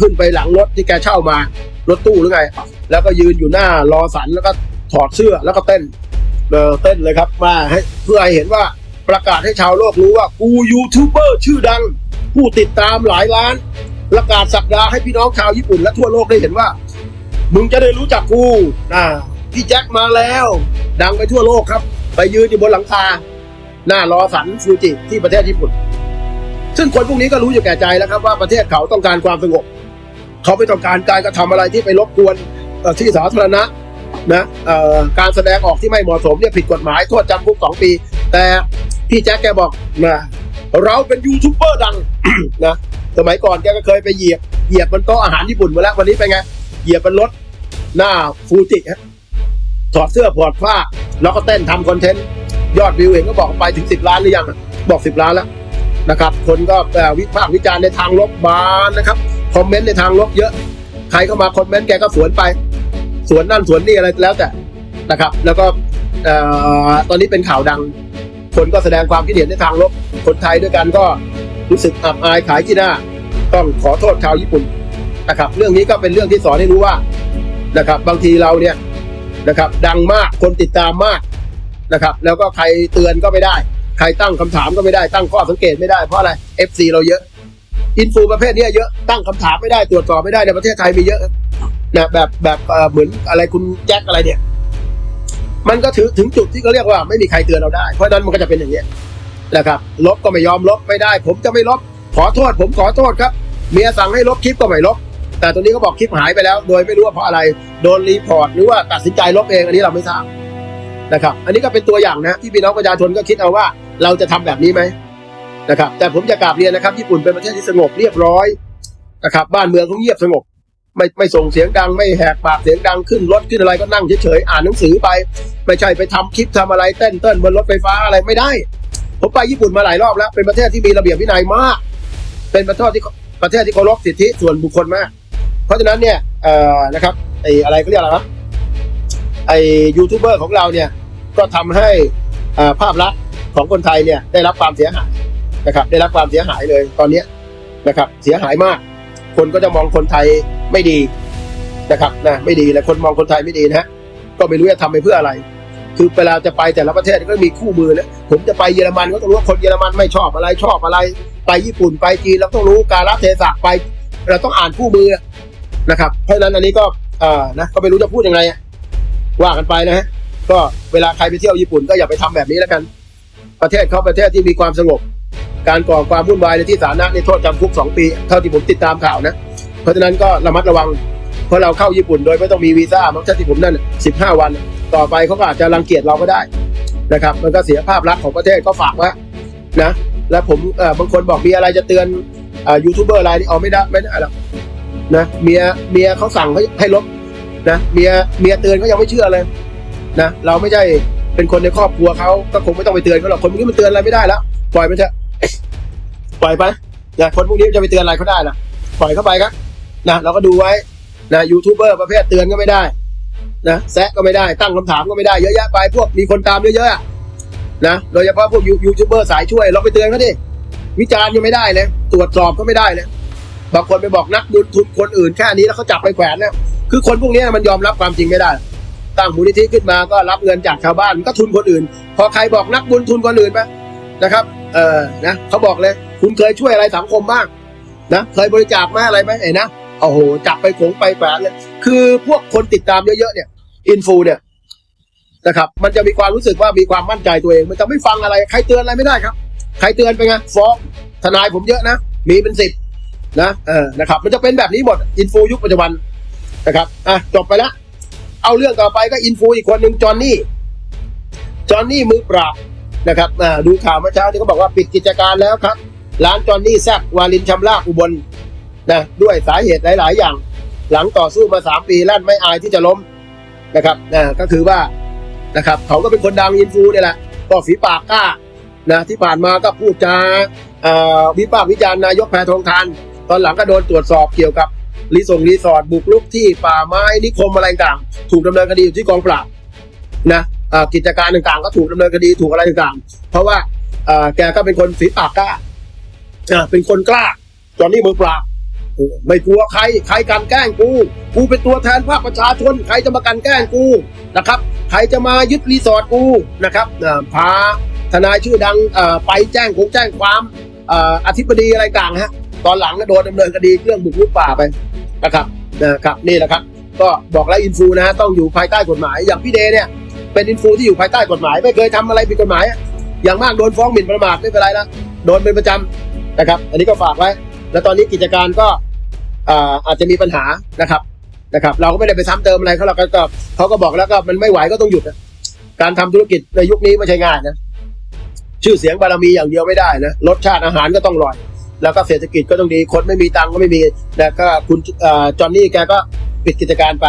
ขึ้นไปหลังรถที่แกเช่ามารถตู้หรือไง แล้วก็ยืนอยู่หน้ารอสันแล้วก็ถอดเสื้อแล้วก็เต้นเออเต้นเลยครับมาให้เพื่อให้เห็นว่าประกาศให้ชาวโลกรู้ว่ากูยูทูบเบอร์ชื่อดัง ผู้ติดตามหลายล้าน ประกาศสักดาห์ให้พี่น้องชาวญี่ปุ่นและทั่วโลกได้เห็นว่า มึงจะได้รู้จักกูนะพี่แจ็คมาแล้ว ดังไปทั่วโลกครับ ไปยืนอยู่บนหลังคา หน้ารอสันฟูจิที่ประเทศญี่ปุ่น ซึ่งคนพวกนี้ก็รู้อยู่แก่ใจแล้วครับว่าประเทศเขาต้องการความสงบ เขาไม่ต้องการการกระทำอะไรที่ไปรบกวนที่สาธารณะนะการแสดงออกที่ไม่เหมาะสมเนี่ยผิดกฎหมายโทษจำคุกสองปี แต่พี่แจ็คแกบอกนะเราเป็นยูทูบเบอร์ดังนะสมัยก่อนแกก็เคยไปเหยียบเหยียบบนโต๊ะอาหารญี่ปุ่นมาแล้ววันนี้เป็นไงเหยียบบนรถหน้าฟูจิฮะถอดเสื้อถอดผ้า แล้วก็เต้นทำคอนเทนต์ ยอดวิวเห็นก็บอกไปถึงสิบล้านหรือยัง บอกสิบล้านแล้วนะครับ คนก็วิพากษ์วิจารณ์ในทางลบบานนะครับ คอมเมนต์ในทางลบเยอะ ใครเข้ามาคอมเมนต์แกก็สวนไป สวนนั่นสวนนี่อะไรแล้วแต่นะครับ แล้วก็อตอนนี้เป็นข่าวดัง คนก็แสดงความคิดเห็นในทางลบ คนไทยด้วยกันก็รู้สึกอับอายขายที่หน้า ต้องขอโทษชาวญี่ปุ่นนะครับ เรื่องนี้ก็เป็นเรื่องที่สอนให้รู้ว่านะครับ บางทีเราเนี่ยนะครับ ดังมากคนติดตามมากนะครับ แล้วก็ใครเตือนก็ไม่ได้ ใครตั้งคำถามก็ไม่ได้ตั้งข้อสังเกตไม่ได้เพราะอะไร FC เราเยอะ อินฟูประเภทนี้เยอะตั้งคำถามไม่ได้ตรวจสอบไม่ได้ในประเทศไทยมีเยอะนะแบบแบบเหมือนอะไรคุณแจ็คอะไรเนี่ย มันก็ถึงถึงจุดที่เขาเรียกว่าไม่มีใครเตือนเราได้ เพราะนั้นมันก็จะเป็นอย่างเนี้ยนะครับลบก็ไม่ยอมลบไม่ได้ ผมจะไม่ลบขอโทษ ผมขอโทษครับ เมียสั่งให้ลบคลิปก็ไม่ลบ แต่ตรงนี้เขาบอกคลิปหายไปแล้ว โดยไม่รู้ว่าเพราะอะไรโดนรีพอร์ตหรือว่าตัดสินใจลบเองอันนี้เราไม่ทราบนะครับ อันนี้ก็เป็นตัวอย่างนะที่พี่น้องประชาชนก็คิดเอาว่า เราจะทำแบบนี้ไหม นะครับแต่ผมจะกราบเรียนนะครับ ญี่ปุ่นเป็นประเทศที่สงบเรียบร้อยนะครับบ้านเมืองเขาเงียบสงบ ไม่ไม่ส่งเสียงดังไม่แหกปากเสียงดังขึ้นรถขึ้นอะไรก็นั่งเฉยๆอ่านหนังสือไปไม่ใช่ไปทำคลิปทำอะไรเต้นเต้นบนรถไฟฟ้าอะไรไม่ได้ ผมไปญี่ปุ่นมาหลายรอบแล้ว เป็นประเทศที่มีระเบียบวินัยมาก เป็นประเทศที่ประเทศที่เคารพสิทธิส่วนบุคคลมาก เพราะฉะนั้นเนี่ยเอ่อนะครับไอ้อะไรเขาเรียกอะไรวะไอ้ยูทูบเบอร์ของเราเนี่ยก็ทำให้ภาพลักษณ์ของคนไทยเนี่ยได้รับความเสียหาย นะครับ ได้รับความเสียหายเลยตอนนี้นะครับ เสียหายมาก คนก็จะมองคนไทยไม่ดีนะครับนะไม่ดีและคนมองคนไทยไม่ดีนะฮะก็ไม่รู้จะทำไปเพื่ออะไร คือเวลาจะไปแต่ละประเทศก็มีคู่มือนะผมจะไปเยอรมันก็ต้องรู้ว่าคนเยอรมันไม่ชอบอะไรชอบอะไร ไปญี่ปุ่นไปจีนเราต้องรู้กาลเทศะไป เราต้องอ่านคู่มือนะครับ เพราะฉะนั้นอันนี้ก็เอ่อนะก็ไม่รู้จะพูดยังไงว่ากันไปนะฮะก็เวลาใครไปเที่ยวญี่ปุ่นก็อย่าไปทำแบบนี้แล้วกัน ประเทศเขาประเทศที่มีความสงบ การก่อความวุ่นวายในที่สาธารณะในโทษจำคุกสองปี เท่าที่ผมติดตามข่าวนะ เพราะฉะนั้นก็ระมัดระวัง เพราะเราเข้าญี่ปุ่นโดยไม่ต้องมีวีซ่ามั้งถ้าที่ผมนั่นสิบห้าวัน ต่อไปเขาก็อาจจะรังเกียจเราก็ได้นะครับ มันก็เสียภาพลักษณ์ของประเทศก็ฝากไว้นะ แล้วผมเอ่อบางคนบอกมีอะไรจะเตือนอ่ายูทูบเบอร์รายนี้เอาไม่ได้ไม่ได้หรอกนะเมียเมียเขาสั่งให้ให้ลบนะเมียเมียเตือนเขายังไม่เชื่อเลยนะเราไม่ใช่เป็นคนในครอบครัวเขาก็คงไม่ต้องไปเตือนเขาหรอกคนพวกนี้มันเตือนอะไรไม่ได้แล้วปล่อยมันเถอะ ปล่อยไปนะคนพวกนี้จะไปเตือนอะไรเขาได้ล่ะ ปล่อยเข้าไปครับนะเราก็ดูไว้นะยูทูบเบอร์ประเภทเตือนก็ไม่ได้นะแซะก็ไม่ได้ตั้งคำถามก็ไม่ได้เยอะแยะไปพวกมีคนตามเยอะๆอะนะโดยเฉพาะพวกยูยูทูบเบอร์สายช่วยเราไปเตือนเขาดิวิจารณ์ยังไม่ได้เลยตรวจสอบก็ไม่ได้เลยบางคนไปบอกนักบุญทุนคนอื่นแค่นี้แล้วเขาจับไปแขวนเนี่ยคือคนพวกนี้มันยอมรับความจริงไม่ได้ตั้งมูลนิธิขึ้นมาก็รับเงินจากชาวบ้านก็ทุนคนอื่น พอใครบอกนักบุญทุนคนอื่นไปนะครับ เออนะเขาบอกเลย คุณเคยช่วยอะไรสังคมบ้างนะเคยบริจาคมาอะไรไหมไอ้นะโอ้โหจับไปขงไปแฝงเลยคือพวกคนติดตามเยอะๆเนี่ยอินฟูเนี่ยนะครับมันจะมีความรู้สึกว่ามีความมั่นใจตัวเอง มันจะไม่ฟังอะไรใครเตือนอะไรไม่ได้ครับ ใครเตือนไปไงฟ้องทนายผมเยอะนะ มีเป็นสิบนะเออนะครับมันจะเป็นแบบนี้หมดอินฟูยุคปัจจุบันนะครับอะจบไปแล้วเอาเรื่องต่อไปก็อินฟูอีกคนหนึ่งจอห์นนี่จอห์นนี่มือปราบ นะครับดูข่าวเมื่อเช้าที่เขาบอกว่าปิดกิจการแล้วครับ ร้านจอนนี่แซบวาลินชำราบอุบลนะด้วยสาเหตุหลาย ๆ อย่าง หลังต่อสู้มาสามปีลั่นไม่อายที่จะล้มนะครับนะก็คือว่านะครับเขาก็เป็นคนดังอินฟูเนี่ยแหละก็ฝีปากกล้านะที่ผ่านมาก็พูดจาวิพากษ์วิจารณ์นายกแพทองทาน ตอนหลังก็โดนตรวจสอบเกี่ยวกับรีสอร์ทรีสอร์ทบุกรุกที่ป่าไม้นิคมอะไรต่างถูกดำเนินคดีอยู่ที่กองปราบนะ กิจการต่างๆ ก็ถูกดำเนินคดีถูกอะไรต่างๆ เพราะว่าแกก็เป็นคนฝีปากกล้าเป็นคนกล้าจอนนี่มือปราบไม่กลัวใครใครกันแกล้งกู กูเป็นตัวแทนภาคประชาชน ใครจะมากันแกล้งกูนะครับ ใครจะมายึดรีสอร์ทกูนะครับพาทนายชื่อดังไปแจ้งคงแจ้งความออธิบดีอะไรต่างฮะตอนหลังก็โดนดำเนินคดีเรื่องบุกรุกป่าไปนะครับนะครับนี่แหละครับ ก็บอกแล้วอินฟูนะฮะต้องอยู่ภายใต้กฎหมายอย่างพี่เดย์เนี่ย เป็นอินฟูที่อยู่ภายใต้กฎหมาย ไม่เคยทำอะไรผิดกฎหมายอะอย่างมากโดนฟ้องหมิ่นประมาทไม่เป็นไรนะโดนเป็นประจำนะครับ อันนี้ก็ฝากไว้ แล้วตอนนี้กิจการก็อาอาจจะมีปัญหานะครับนะครับ เราก็ไม่ได้ไปซ้ำเติมอะไรเขาเราก็เขาก็บอกแล้วก็มันไม่ไหวก็ต้องหยุดนะการทำธุรกิจในยุคนี้ไม่ใช่ง่ายนะชื่อเสียงบารมีอย่างเดียวไม่ได้นะรสชาติอาหารก็ต้องอร่อย แล้วก็เศรษฐกิจก็ต้องดีคนไม่มีตังก็ไม่มีแล้วก็คุณจอห์นนี่แกก็ปิดกิจการไป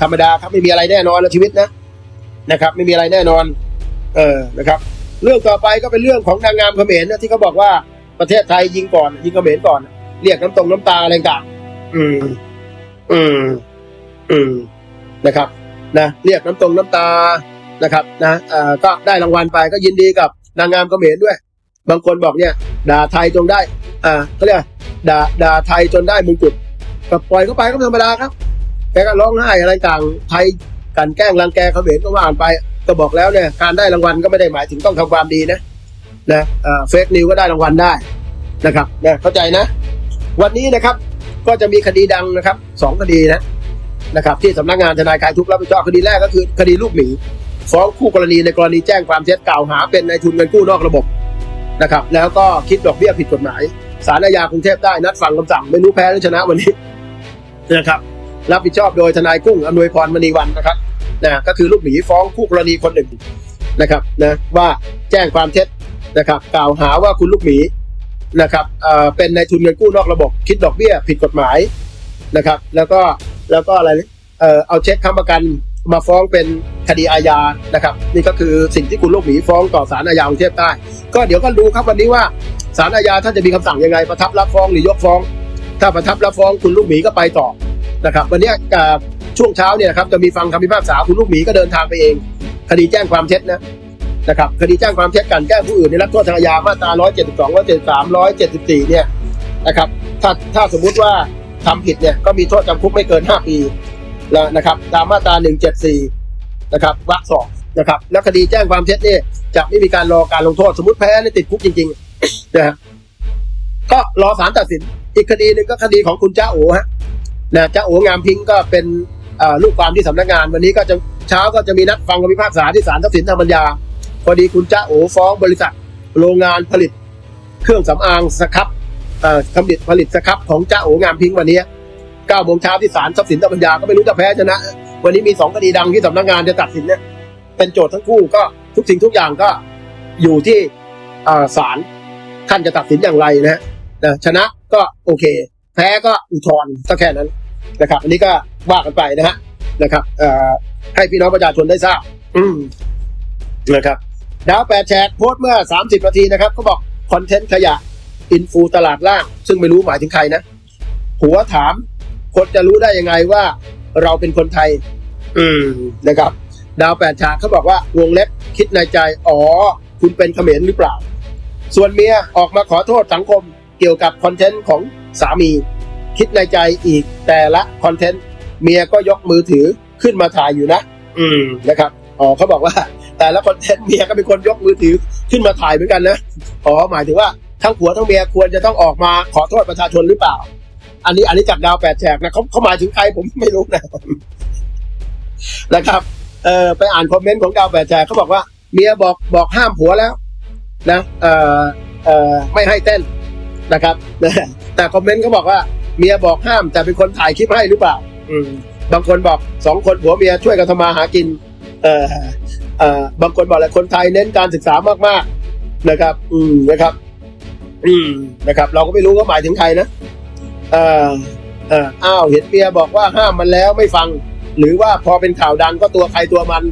ธรรมดาครับไม่มีอะไรแน่นอนในชีวิตนะ นะครับ ไม่มีอะไรแน่นอน เออนะครับ เรื่องต่อไปก็เป็นเรื่องของนางงามเขมรนะที่เขาบอกว่าประเทศไทยยิงก่อน ยิงเขมรก่อน เรียกน้ำตรงน้ำตาอะไรต่างอืม อืม อืมนะครับ นะเรียกน้ำตรงน้ำตานะครับ นะเอ่อก็ได้รางวัลไปก็ยินดีกับนางงามเขมรด้วย บางคนบอกเนี่ย ด่าไทยจงได้ อ่าเขาเรียกด่าด่าไทยจนได้มงกุฎก็ปล่อยเข้าไปก็ธรรมดาครับแกก็ร้องไห้อะไรต่างไทย กลันแกล้งรังแกเขมรก็ว่ากันไป ก็บอกแล้วเนี่ยการได้รางวัลก็ไม่ได้หมายถึงต้องทำความดีนะนะเอ่อเฟกนิวก็ได้รางวัลได้นะครับนะเข้าใจนะ วันนี้นะครับก็จะมีคดีดังนะครับสองคดีนะนะครับที่สำนักงานทนายคลายทุกข์รับผิดชอบคดีแรกก็คือคดีลูกหมีฟ้องคู่กรณีในกรณีแจ้งความเท็จกล่าวหาเป็นนายทุนเงินกู้นอกระบบนะครับแล้วก็คิดดอกเบี้ยผิดกฎหมายศาลอาญากรุงเทพได้นัดฟังคำสั่งไม่รู้แพ้หรือชนะวันนี้นะครับรับผิดชอบโดยทนายกุ้งอำนวยพรมณีวันนะครับ นะก็คือลูกหมีฟ้องคู่กรณีคนหนึ่งนะครับนะว่าแจ้งความเท็จนะครับ กล่าวหาว่าคุณลูกหมีนะครับเออเป็นนายทุนเงินกู้นอกระบบคิดดอกเบี้ยผิดกฎหมายนะครับ แล้วก็แล้วก็อะไรเออเอาเช็คค้ำประกันมาฟ้องเป็นคดีอาญานะครับ นี่ก็คือสิ่งที่คุณลูกหมีฟ้องต่อศาลอาญากรุงเทพใต้ก็เดี๋ยวก็ดูครับวันนี้ว่าศาลอาญาท่านจะมีคำสั่งยังไงประทับรับฟ้องหรือยกฟ้อง ถ้าประทับรับฟ้องคุณลูกหมีก็ไปต่อนะครับ วันนี้กับ ช่วงเช้าเนี่ยนะครับจะมีฟังคำพิพากษาคุณลูกหมีก็เดินทางไปเอง คดีแจ้งความเท็จนะนะครับคดีแจ้งความเท็จกันแก้ผู้อื่นในรับโทษทางอาญามาตรา 172 173 174 เนี่ยนะครับถ้าถ้าสมมุติว่าทำผิดเนี่ยก็มีโทษจำคุกไม่เกิน 5 ปีแล้วนะครับตามมาตรา 174 นะครับวรรคสองนะครับแล้วคดีแจ้งความเท็จเนี่ยจะไม่มีการรอการลงโทษสมมติแพ้เนี่ยติดคุกจริงๆนะฮะก็รอศาลตัดสินอีกคดีหนึ่งก็คดีของคุณจ้าโอฮะนะจ้าโองามพิงก็เป็น ลูกความที่สำนักงานวันนี้ก็จะเช้าก็จะมีนัดฟังคำพิพากษาที่ศาลทรัพย์สินทางปัญญา พอดีคุณจ้าโอฟ้องบริษัทโรงงานผลิต เครื่องสำอางสครับผลิตผลิตสครับของจ้าโองามพิงวันนี้เก้าโมงเช้าที่ศาลทรัพย์สินทางปัญญาก็ไม่รู้จะแพ้ชนะ วันนี้มีสองคดีดังที่สำนักงานจะตัดสินเนี่ยเป็นโจทย์ทั้งคู่ก็ทุกสิ่งทุกอย่างก็อยู่ที่ศาลท่านจะตัดสินอย่างไรนะฮะชนะก็โอเค แพ้ก็อุทธรณ์ก็แค่นั้น นะครับ อันนี้ก็ว่ากันไปนะฮะนะครับเอ่อให้พี่น้องประชาชนได้ทราบ อืมนะครับดาวแปดแชร์โพสต์เมื่อ 30 นาทีนะครับเขาบอกคอนเทนต์ขยะอินฟูตลาดล่าง ซึ่งไม่รู้หมายถึงใครนะ หัวถาม คนจะรู้ได้ยังไงว่าเราเป็นคนไทย อืมนะครับ ดาวแปดฉากเขาบอกว่าวงเล็บคิดในใจ อ๋อ คุณเป็นเขมรหรือเปล่า ส่วนเมียออกมาขอโทษสังคมเกี่ยวกับคอนเทนต์ของสามี คิดในใจอีกแต่ละคอนเทนต์เมียก็ยกมือถือขึ้นมาถ่ายอยู่นะ อืมนะครับอ๋อเขาบอกว่า แต่ละคอนเทนต์เมียก็เป็นคนยกมือถือขึ้นมาถ่ายเหมือนกันนะอ๋อหมายถึงว่าทั้งผัวทั้งเมียควรจะต้องออกมาขอโทษประชาชนหรือเปล่า อันนี้อันนี้จากดาวแปดแฉกนะเขาเขาหมายถึงใครผมไม่รู้นะนะครับเออไปอ่านคอมเมนต์ของดาวแปดแฉกเขาบอกว่าเมียบอกบอกห้ามผัวแล้ว นะเออเออไม่ให้เต้นนะครับแต่คอมเมนต์เขาบอกว่า เมียบอกห้ามแต่เป็นคนถ่ายคลิปให้หรือเปล่า อืม บางคนบอกสองคนผัวเมียช่วยกันทำมาหากิน เอ่อเอ่อบางคนบอกเลยคนไทยเน้นการศึกษามากๆนะครับ อืมนะครับ อืมนะครับ เราก็ไม่รู้ว่าหมายถึงใครนะเอ่อเอ่ออ้าวเห็นเมียบอกว่าห้ามมันแล้วไม่ฟัง หรือว่าพอเป็นข่าวดังก็ตัวใครตัวมัน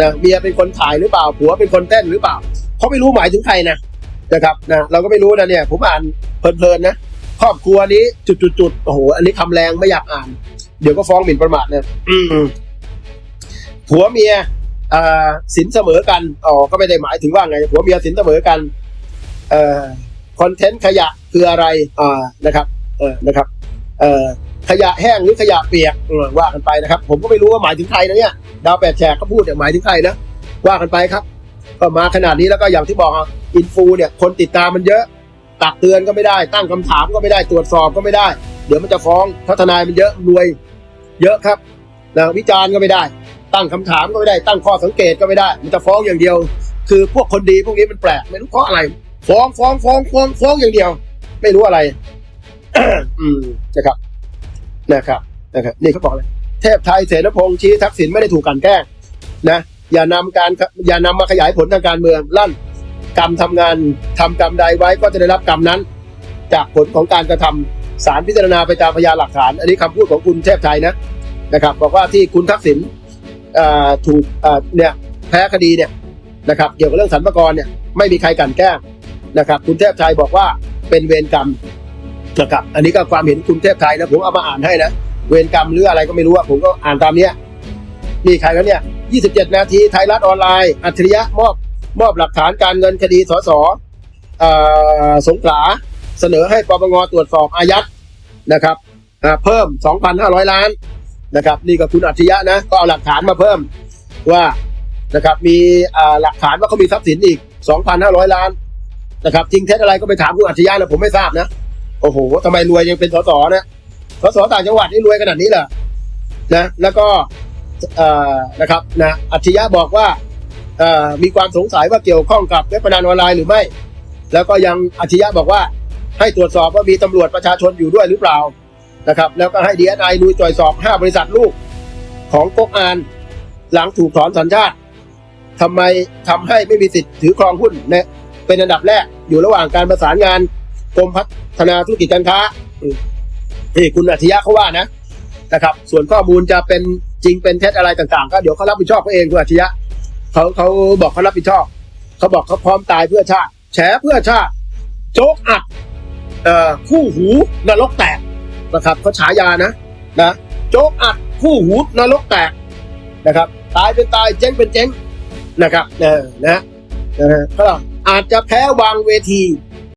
นะเมียเป็นคนถ่ายหรือเปล่าผัวเป็นคนเต้นหรือเปล่าเขาไม่รู้หมายถึงใครนะนะครับนะเราก็ไม่รู้นะเนี่ย ผมอ่านเพลินๆนะ ครอบครัวนี้จุดๆๆโอ้โหอันนี้คำแรงไม่อยากอ่าน เดี๋ยวก็ฟ้องหมิ่นประมาทเนี่ยอืมผัวเมียอ่าสินเสมอกันอ๋อก็ไม่ได้หมายถึงว่าไงผัวเมียสินเสมอกันเอ่อคอนเทนต์ขยะคืออะไรอ่านะครับ เออนะครับ เอ่อขยะแห้งหรือขยะเปียกเออว่ากันไปนะครับ ผมก็ไม่รู้ว่าหมายถึงใครนะเนี่ยดาวแปดแฉกเขาพูดเนี่ยหมายถึงใครนะว่ากันไปครับ ก็มาขนาดนี้แล้วก็อย่างที่บอกอะอินฟูเนี่ย คนติดตามมันเยอะ ตักเตือนก็ไม่ได้ ตั้งคำถามก็ไม่ได้ตรวจสอบก็ไม่ได้ เดี๋ยวมันจะฟ้องเพราทนายมันเยอะรวย เยอะครับนะวิจารณ์ก็ไม่ได้ ตั้งคำถามก็ไม่ได้ ตั้งข้อสังเกตก็ไม่ได้ มันจะฟ้องอย่างเดียว คือพวกคนดีพวกนี้มันแปลกไม่รู้เพราะอะไร ฟ้องฟ้องฟ้องฟ้องฟ้องอย่างเดียว ไม่รู้อะไรอืมนะครับนะครับนะครับนี่เขาบอกเลยเทพไทยเสนพงษ์ชี้ทักษิณไม่ได้ถูกกันแกล้งนะอย่านำการอย่านำมาขยายผลทางการเมืองลั่น กรรมทำงานทำกรรมใดไว้ก็จะได้รับกรรมนั้น จากผลของการกระทำสารพิจารณาไปตามพยานหลักฐาน อันนี้คำพูดของคุณเทพไทยนะนะครับ บอกว่าที่คุณทักษิณอ่อถูกเอ่อเนี่ยแพ้คดีเนี่ยนะครับเกี่ยวกับเรื่องสรรพากรเนี่ยไม่มีใครกันแกล้งนะครับคุณเทพไทยบอกว่าเป็นเวรกรรมนะครับอันนี้ก็ความเห็นคุณเทพไทยนะผมเอามาอ่านให้นะเวรกรรมหรืออะไรก็ไม่รู้อะผมก็อ่านตามเนี้ยนี่ใครกันเนี่ย 27 นาทีไทยรัฐออนไลน์ อัจฉริยะมอบ มอบหลักฐานการเงินคดีสสสงขลาเสนอให้ปปงตรวจสอบอายัดนะครับเพิ่ม 2,500 ล้านนะครับ นี่ก็คุณอัจฉริยะนะก็เอาหลักฐานมาเพิ่มว่านะครับมีหลักฐานว่าเขามีทรัพย์สินอีก 2,500 ล้านนะครับจริงเท็จอะไรก็ไปถามคุณอัจฉริยะนะผมไม่ทราบนะโอ้โหทำไมรวยยังเป็นสสนะสสต่างจังหวัดนี่รวยขนาดนี้เหรอนะแล้วก็นะครับนะอัจฉริยะบอกว่า มีความสงสัยว่าเกี่ยวข้องกับเว็บพนันออนไลน์หรือไม่ แล้วก็ยังอาชญะบอกว่าให้ตรวจสอบว่ามีตำรวจประชาชนอยู่ด้วยหรือเปล่านะครับแล้วก็ให้ดีเอสไอลุยตรวจสอบ 5 บริษัทลูกของก๊กอาน หลังถูกถอนสัญชาติทำไมทำให้ไม่มีสิทธิ์ถือครองหุ้นเนี่ยเป็นอันดับแรกอยู่ระหว่างการประสานงานกรมพัฒนาธุรกิจการค้าอืมนี่คุณอาชญะเขาว่านะนะครับ ส่วนข้อมูลจะเป็นจริงเป็นเท็จอะไรต่างๆ ก็เดี๋ยวเขารับผิดชอบเขาเองคุณอาชญะ เขาเขาบอกเขารับผิดชอบเขาบอกเขาพร้อมตายเพื่อชาติ แฉเพื่อชาติ โจ๊กอัดคู่หูนรกแตกนะครับเขาฉายานะนะโจ๊กอัดคู่หูนรกแตกนะครับ ตายเป็นตายเจ๊งเป็นเจ๊งนะครับเออนะนะฮะก็อาจจะแพ้วางเวที